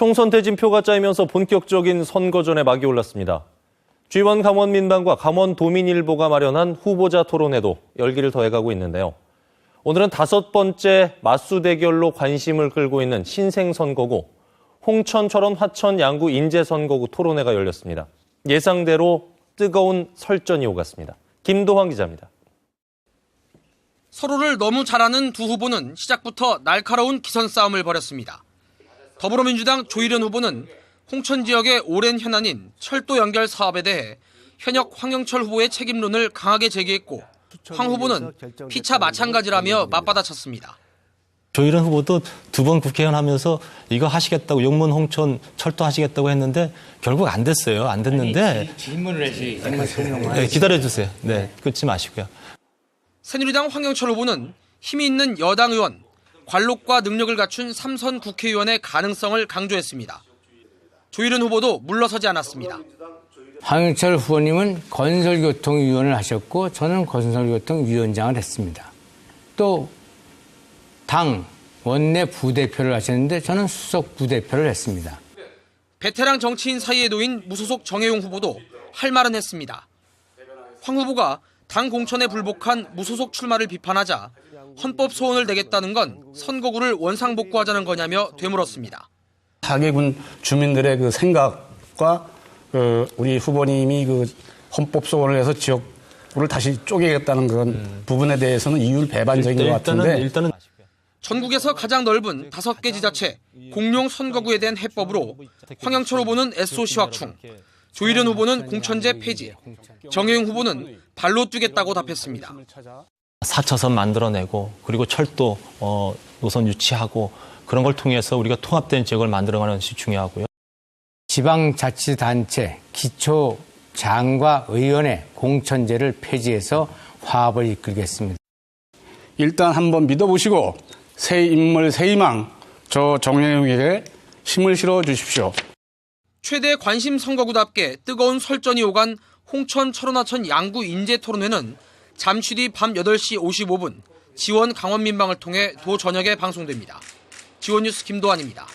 총선 대진표가 짜이면서 본격적인 선거전에 막이 올랐습니다. G1 강원 민방과 강원 도민일보가 마련한 후보자 토론회도 열기를 더해가고 있는데요. 오늘은 다섯 번째 맞수 대결로 관심을 끌고 있는 신생 선거구 홍천, 철원, 화천, 양구, 인제 선거구 토론회가 열렸습니다. 예상대로 뜨거운 설전이 오갔습니다. 김도환 기자입니다. 서로를 너무 잘 아는 두 후보는 시작부터 날카로운 기선 싸움을 벌였습니다. 더불어민주당 조희련 후보는 홍천 지역의 오랜 현안인 철도 연결 사업에 대해 현역 황영철 후보의 책임론을 강하게 제기했고 황 후보는 피차 마찬가지라며 맞받아쳤습니다. 조희련 후보도 두 번 국회의원 하면서 이거 하시겠다고 용문 홍천 철도 하시겠다고 했는데 결국 안 됐어요. 안 됐는데 질문을 설명을 네, 기다려 주세요. 네, 끊지 마시고요. 새누리당 황영철 후보는 힘이 있는 여당 의원, 관록과 능력을 갖춘 삼선 국회의원의 가능성을 강조했습니다. 조희련 후보도 물러서지 않았습니다. 황영철 후보님은 건설교통위원을 하셨고 저는 건설교통위원장을 했습니다. 또 당 원내 부대표를 하셨는데 저는 수석 부대표를 했습니다. 베테랑 정치인 사이에 놓인 무소속 정혜용 후보도 할 말은 했습니다. 황 후보가 당 공천에 불복한 무소속 출마를 비판하자 헌법 소원을 내겠다는 건 선거구를 원상복구하자는 거냐며 되물었습니다. 하계군 주민들의 그 생각과 그 우리 후보님이 그 헌법 소원을 해서 지역구를 다시 쪼개겠다는 그런 부분에 대해서는 이율 배반적인 것 일단은 같은데 일단은 전국에서 가장 넓은 다섯 개 지자체 공룡 선거구에 대한 해법으로 황영철 후보는 SOC 확충, 조희련 후보는 공천제 폐지, 정혜용 후보는 발로 뛰겠다고 답했습니다. 4차선 만들어내고 그리고 철도 어, 노선 유치하고 그런 걸 통해서 우리가 통합된 지역을 만들어가는 것이 중요하고요. 지방자치단체 기초 장과 의원의 공천제를 폐지해서 화합을 이끌겠습니다. 일단 한번 믿어보시고 새 인물 새 희망 저 정혜영에게 힘을 실어 주십시오. 최대 관심 선거구답게 뜨거운 설전이 오간 홍천 철원하천 양구 인재 토론회는 잠시 뒤 밤 8시 55분 지원 강원 민방을 통해 도 저녁에 방송됩니다. 지원 뉴스 김도환입니다.